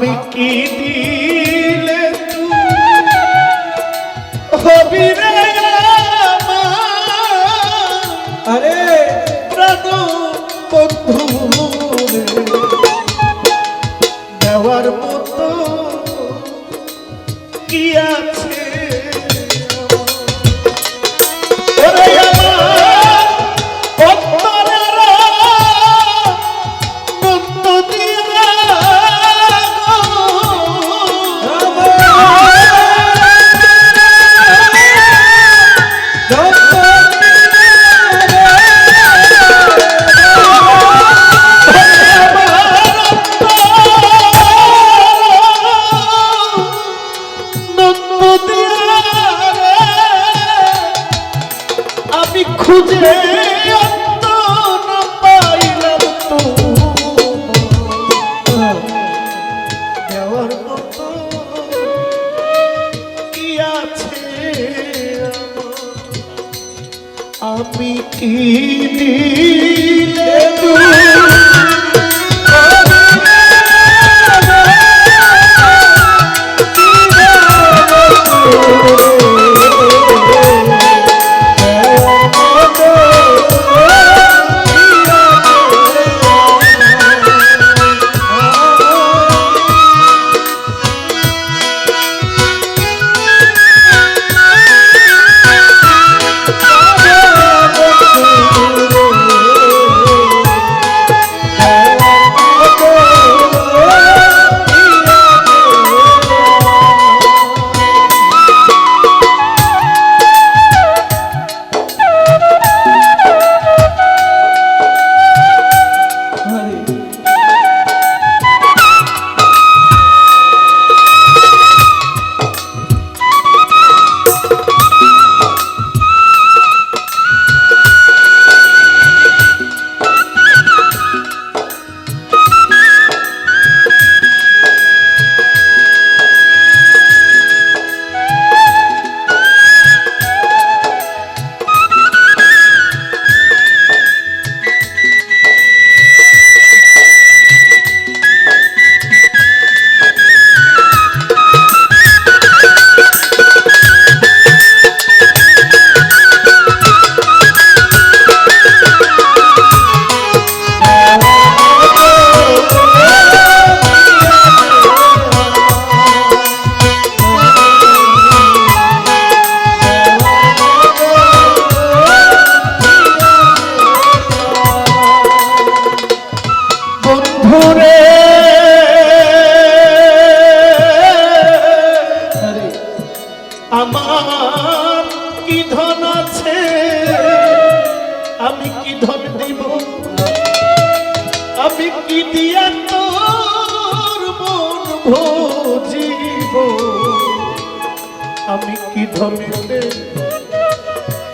আমি কি দিয়ে 구제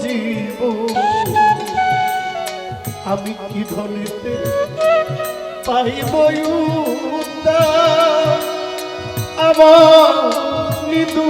জীব আমি কি ধনিতে পাইব আমার নিদু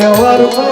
É Eu arrumo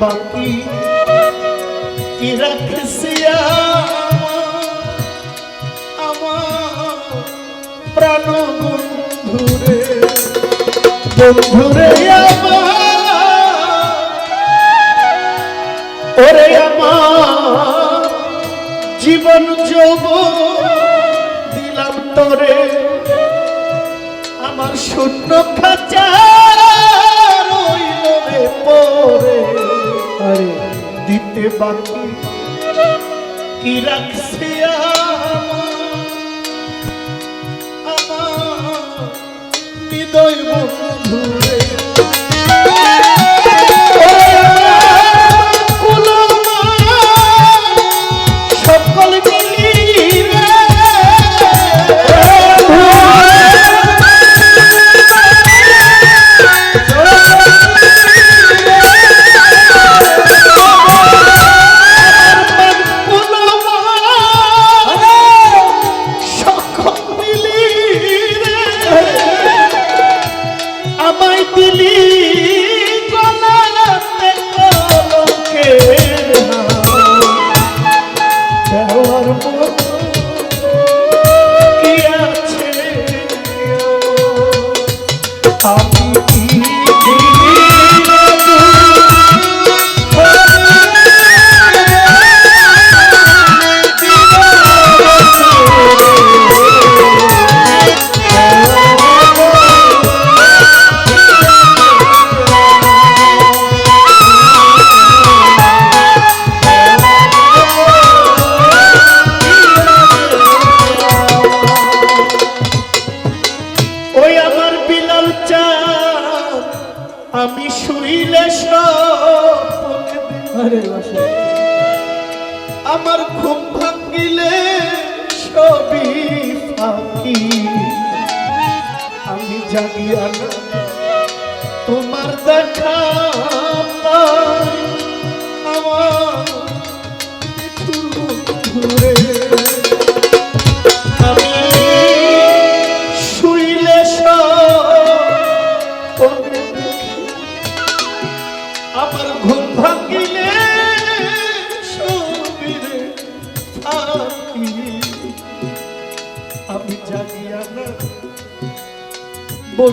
বাকি কি রাখছি আমার প্রাণ বন্ধুরে আমার ওরে আমার জীবন যৌব দিলাম তোরে আমার শূন্য রইল রে দিতে বাকি। কি রাখছে আমার আমি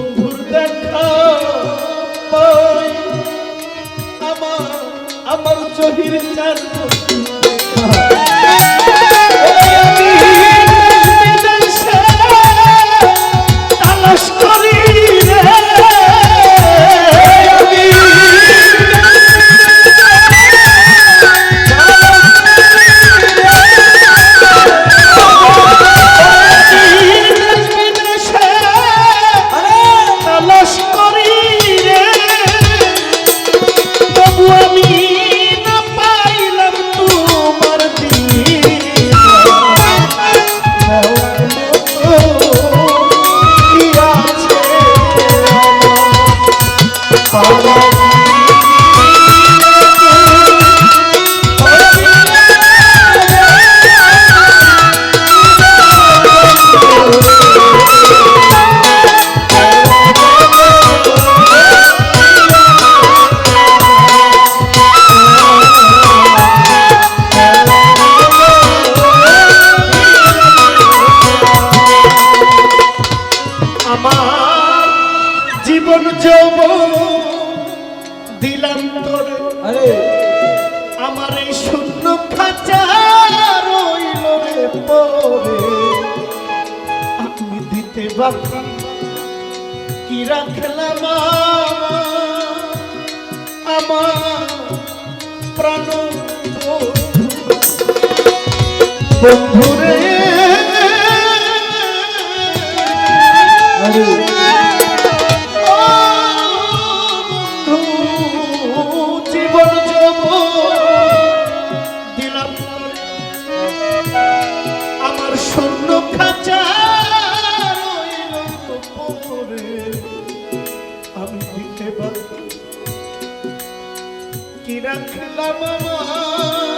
বন্ধুর দেখা পাই। আমার আমার চহির চার জীবন যৌব দিলাম তোরে। আরে। আমার এই শূন্য খাঁচা রইল রে পরে। আমি দিতে বাকি কি রাখলাম আমার প্রাণ বন্ধুরে? আরে। কি রাখলাম আমার?